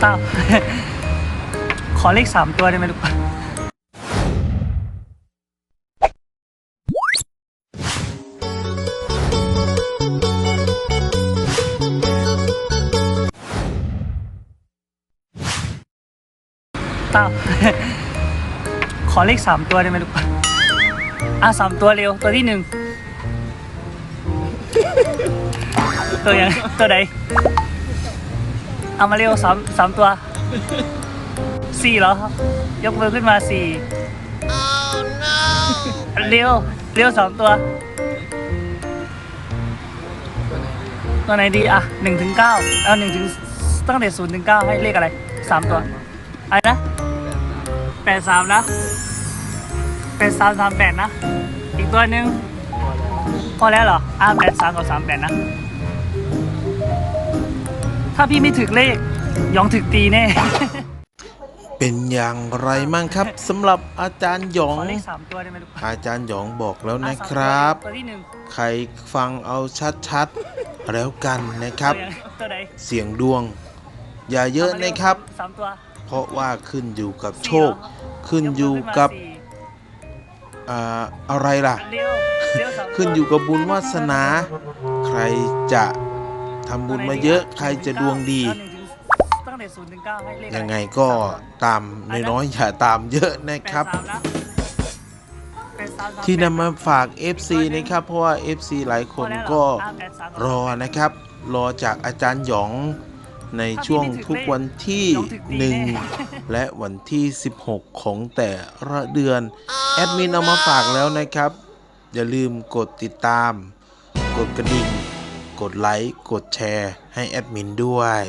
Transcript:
เต้า ขอเลขสามตัวได้ไหมลูกเต้า ขอเลขสามตัวได้ไหมลูกอะสามตัวเร็ว ตัวที่หนึ่งตัวยังตัวไหน เอามาเร็วสามสามตัวสี่เหรอครับ ยกมือขึ้นมาสี่เร็วเร็วสามตัว ตัวไหนดีอะหนึ่งถึงเก้าเอาหนึ่งถึงตั้งแต่ศูนย์ถึงเก้าให้เลขอะไรสามตัวอะไรนะแปดสามนะแปดสามสามแปดนะ อีกตัวหนึ่งพอแล้วเหรออะแปดสามกับสามแปดนะ ถ้าพี่ไม่ถึกเลขยองถึกตีแน่ เป็นอย่างไรมั่งครับสำหรับอาจารย์หยอขงอเลขสามตัวได้ไหมลูกอาจารย์หยองบอกแล้วอ่นะครับสามตัวตัวที่หนึ่งใครฟังเอาชัดๆ แล้วกันนะครับ ตัวยังตัวไหนเสียงดวง อย่าเยอะนะครับ สามตัวเพราะว่าขึ้นอยู่กับโชคสี่เหรอขึ้นอยู่กับยมืขึ้นมาสี่อ่าอะไรล่ะ เร็วเร็วสามตัวขึ้นอยู่กับบุญวาสนา ใครจะ ทำบุญมาเยอะใครจะดวงดีเอาหนึ่งถึงตั้งแต่ศูนย์ถึงเก้าให้เลขอะไรยังไงก็ตามน้อยๆอย่าตามเยอะนะครับแปดสามนะแปดสามสามที่แปดนำมาฝาก FC นะครับ เพราะว่า FC หลายคนก็รอนะครับ รอจากอาจารย์หยองในช่วงทุกวันที่ 1 และวันที่ 16 ของแต่ละเดือน แอดมินเอามาฝากแล้วนะครับ อย่าลืมกดติดตาม กดกระดิ่ง กดไลค์ กดแชร์ให้แอดมินด้วย